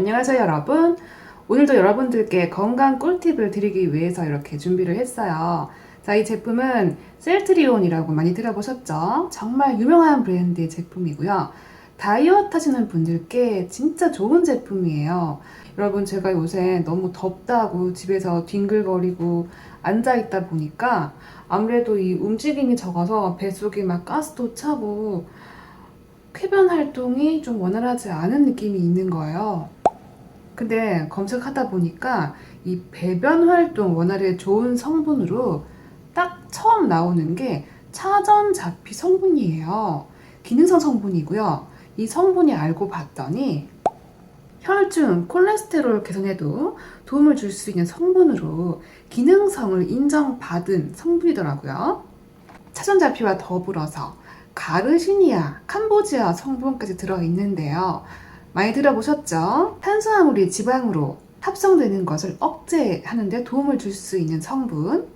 안녕하세요 여러분. 오늘도 여러분들께 건강 꿀팁을 드리기 위해서 이렇게 준비를 했어요. 자 이 제품은 셀트리온이라고 많이 들어보셨죠? 정말 유명한 브랜드의 제품이고요. 다이어트 하시는 분들께 진짜 좋은 제품이에요. 여러분 제가 요새 너무 덥다고 집에서 뒹글거리고 앉아있다 보니까 아무래도 이 움직임이 적어서 뱃속에 막 가스도 차고 쾌변 활동이 좀 원활하지 않은 느낌이 있는 거예요. 근데 검색하다 보니까 이 배변 활동 원활에 좋은 성분으로 딱 처음 나오는 게 차전자피 성분이에요. 기능성 성분이고요. 이 성분이 알고 봤더니 혈중 콜레스테롤 개선에도 도움을 줄 수 있는 성분으로 기능성을 인정받은 성분이더라고요. 차전자피와 더불어서 가르시니아, 캄보지아 성분까지 들어있는데요. 많이 들어보셨죠? 탄수화물이 지방으로 합성되는 것을 억제하는데 도움을 줄 수 있는 성분,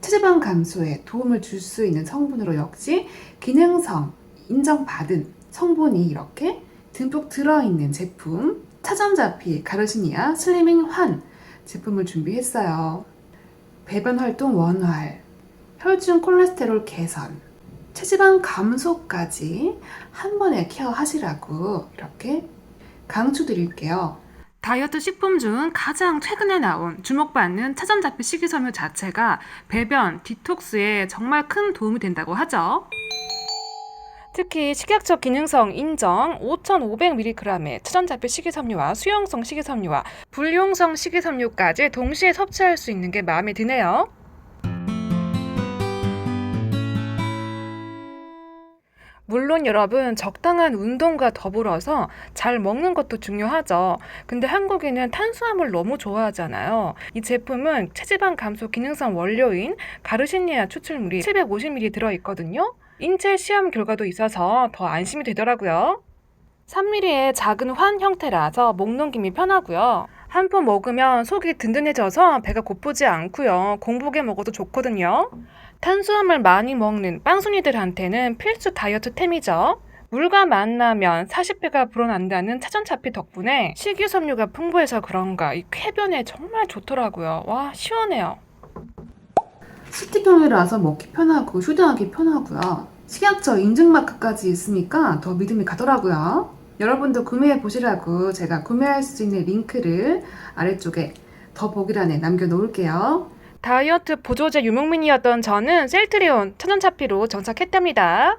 체지방 감소에 도움을 줄 수 있는 성분으로 역시 기능성 인정받은 성분이 이렇게 듬뿍 들어있는 제품, 차전자피 가르시니아 슬리밍 환 제품을 준비했어요. 배변 활동 원활, 혈중 콜레스테롤 개선, 체지방 감소까지 한 번에 케어하시라고 이렇게 강추드릴게요. 다이어트 식품 중 가장 최근에 나온 주목받는 차전자피 식이섬유 자체가 배변 디톡스에 정말 큰 도움이 된다고 하죠. 특히 식약처 기능성 인정 5,500mg의 차전자피 식이섬유와 수용성 식이섬유와 불용성 식이섬유까지 동시에 섭취할 수 있는 게 마음에 드네요. 물론 여러분 적당한 운동과 더불어서 잘 먹는 것도 중요하죠. 근데 한국인은 탄수화물 너무 좋아하잖아요. 이 제품은 체지방 감소 기능성 원료인 가르시니아 추출물이 750ml 들어있거든요. 인체 시험 결과도 있어서 더 안심이 되더라고요. 3mm의 작은 환 형태라서 목 넘김이 편하고요. 한 번 먹으면 속이 든든해져서 배가 고프지 않고요. 공복에 먹어도 좋거든요. 탄수화물 많이 먹는 빵순이들한테는 필수 다이어트템이죠. 물과 만나면 40배가 불어난다는 차전차피 덕분에 식이섬유가 풍부해서 그런가 이 쾌변에 정말 좋더라고요. 와 시원해요. 스틱형이라서 먹기 편하고 휴대하기 편하고요. 식약처 인증 마크까지 있으니까 더 믿음이 가더라고요. 여러분도 구매해 보시라고 제가 구매할 수 있는 링크를 아래쪽에 더보기란에 남겨 놓을게요. 다이어트 보조제 유목민이었던 저는 셀트리온 천연차피로 정착했답니다.